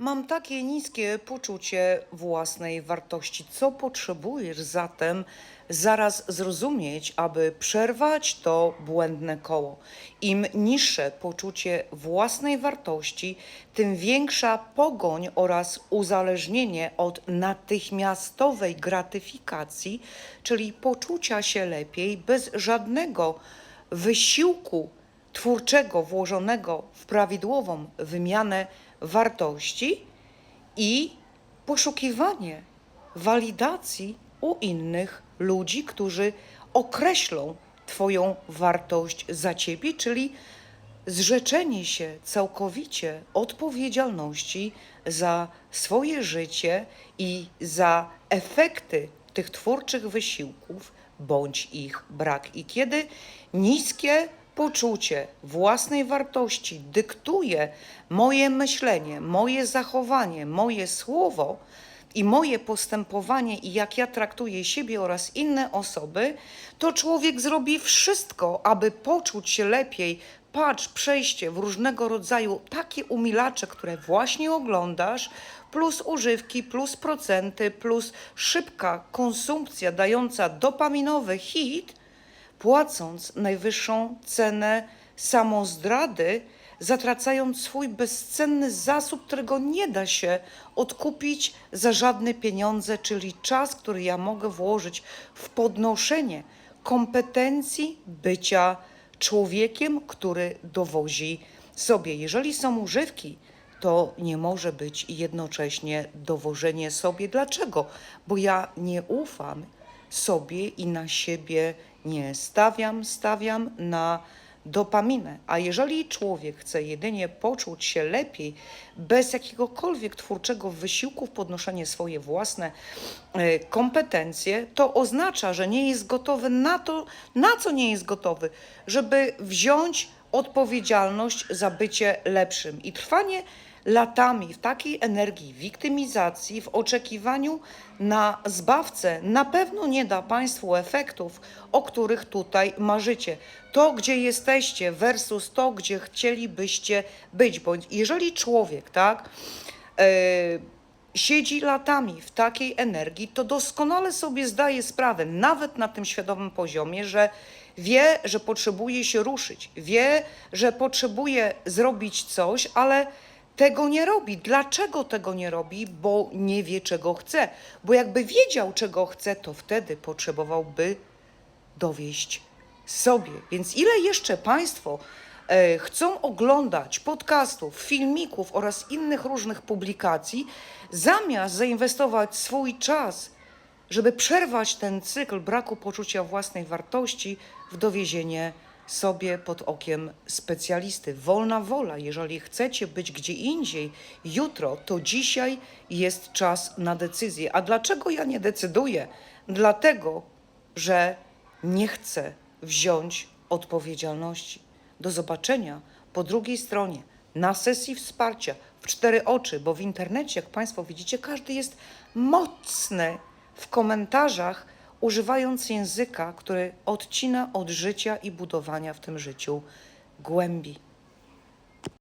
Mam takie niskie poczucie własnej wartości. Co potrzebujesz zatem zaraz zrozumieć, aby przerwać to błędne koło? Im niższe poczucie własnej wartości, tym większa pogoń oraz uzależnienie od natychmiastowej gratyfikacji, czyli poczucia się lepiej bez żadnego wysiłku twórczego włożonego w prawidłową wymianę wartości i poszukiwanie walidacji u innych ludzi, którzy określą Twoją wartość za Ciebie, czyli zrzeczenie się całkowicie odpowiedzialności za swoje życie i za efekty tych twórczych wysiłków bądź ich brak. I kiedy niskie poczucie własnej wartości dyktuje moje myślenie, moje zachowanie, moje słowo i moje postępowanie i jak ja traktuję siebie oraz inne osoby, to człowiek zrobi wszystko, aby poczuć się lepiej. Patrz, przejście w różnego rodzaju takie umilacze, które właśnie oglądasz, plus używki, plus procenty, plus szybka konsumpcja dająca dopaminowy hit, płacąc najwyższą cenę samozdrady, zatracając swój bezcenny zasób, którego nie da się odkupić za żadne pieniądze, czyli czas, który ja mogę włożyć w podnoszenie kompetencji bycia człowiekiem, który dowozi sobie. Jeżeli są używki, to nie może być jednocześnie dowożenie sobie. Dlaczego? Bo ja nie ufam sobie i na siebie nie stawiam, stawiam na dopaminę. A jeżeli człowiek chce jedynie poczuć się lepiej, bez jakiegokolwiek twórczego wysiłku w podnoszenie swoje własne e, kompetencje, to oznacza, że nie jest gotowy na to, na co nie jest gotowy, żeby wziąć odpowiedzialność za bycie lepszym. I trwanie latami w takiej energii wiktymizacji, w oczekiwaniu na zbawcę, na pewno nie da Państwu efektów, o których tutaj marzycie. To, gdzie jesteście, versus to, gdzie chcielibyście być. Bądź jeżeli człowiek, tak, e, siedzi latami w takiej energii, to doskonale sobie zdaje sprawę, nawet na tym świadomym poziomie, że wie, że potrzebuje się ruszyć, wie, że potrzebuje zrobić coś, ale tego nie robi. Dlaczego tego nie robi? Bo nie wie, czego chce. Bo jakby wiedział, czego chce, to wtedy potrzebowałby dowieść sobie. Więc ile jeszcze Państwo e, chcą oglądać podcastów, filmików oraz innych różnych publikacji, zamiast zainwestować swój czas, żeby przerwać ten cykl braku poczucia własnej wartości w dowiezienie sobie pod okiem specjalisty. Wolna wola, jeżeli chcecie być gdzie indziej jutro, to dzisiaj jest czas na decyzję. A dlaczego ja nie decyduję? Dlatego, że nie chcę wziąć odpowiedzialności. Do zobaczenia po drugiej stronie, na sesji wsparcia, w cztery oczy, bo w internecie, jak Państwo widzicie, każdy jest mocny w komentarzach, używając języka, który odcina od życia i budowania w tym życiu głębi.